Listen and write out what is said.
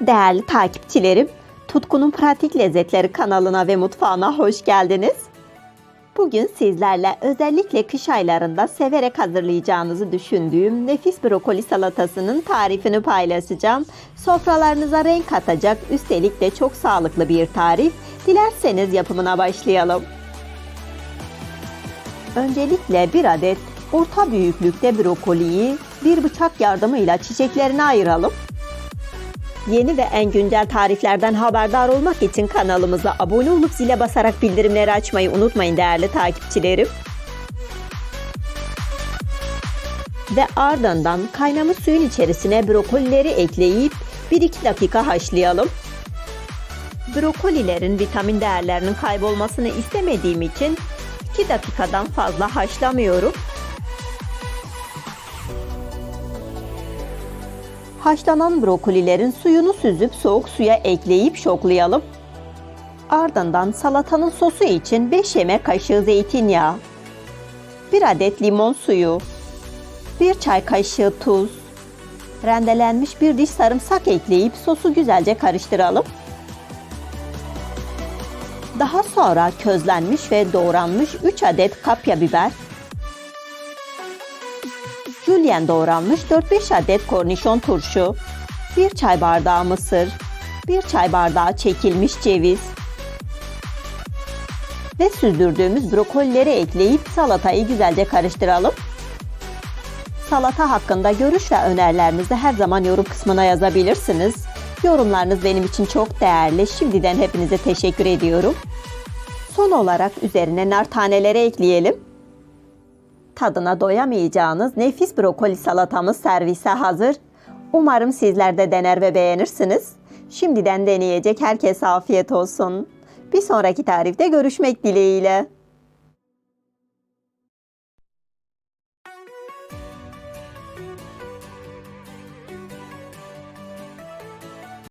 Değerli takipçilerim, Tutkunun Pratik Lezzetleri kanalına ve mutfağına hoş geldiniz. Bugün sizlerle özellikle kış aylarında severek hazırlayacağınızı düşündüğüm nefis brokoli salatasının tarifini paylaşacağım. Sofralarınıza renk katacak, üstelik de çok sağlıklı bir tarif. Dilerseniz yapımına başlayalım. Öncelikle bir adet orta büyüklükte brokoliyi bir bıçak yardımıyla çiçeklerine ayıralım. Yeni ve en güncel tariflerden haberdar olmak için kanalımıza abone olup zile basarak bildirimleri açmayı unutmayın değerli takipçilerim. Ve ardından kaynamış suyun içerisine brokolileri ekleyip 1-2 dakika haşlayalım. Brokolilerin vitamin değerlerinin kaybolmasını istemediğim için 2 dakikadan fazla haşlamıyorum. Haşlanan brokolilerin suyunu süzüp soğuk suya ekleyip şoklayalım. Ardından salatanın sosu için 5 yemek kaşığı zeytinyağı, 1 adet limon suyu, 1 çay kaşığı tuz, rendelenmiş bir diş sarımsak ekleyip sosu güzelce karıştıralım. Daha sonra közlenmiş ve doğranmış 3 adet kapya biber, Julienne doğranmış 4-5 adet kornişon turşu, 1 çay bardağı mısır, 1 çay bardağı çekilmiş ceviz ve süzdürdüğümüz brokolileri ekleyip salatayı güzelce karıştıralım. Salata hakkında görüş ve önerilerinizi her zaman yorum kısmına yazabilirsiniz. Yorumlarınız benim için çok değerli. Şimdiden hepinize teşekkür ediyorum. Son olarak üzerine nar taneleri ekleyelim. Tadına doyamayacağınız nefis brokoli salatamız servise hazır. Umarım sizler de dener ve beğenirsiniz. Şimdiden deneyecek herkese afiyet olsun. Bir sonraki tarifte görüşmek dileğiyle.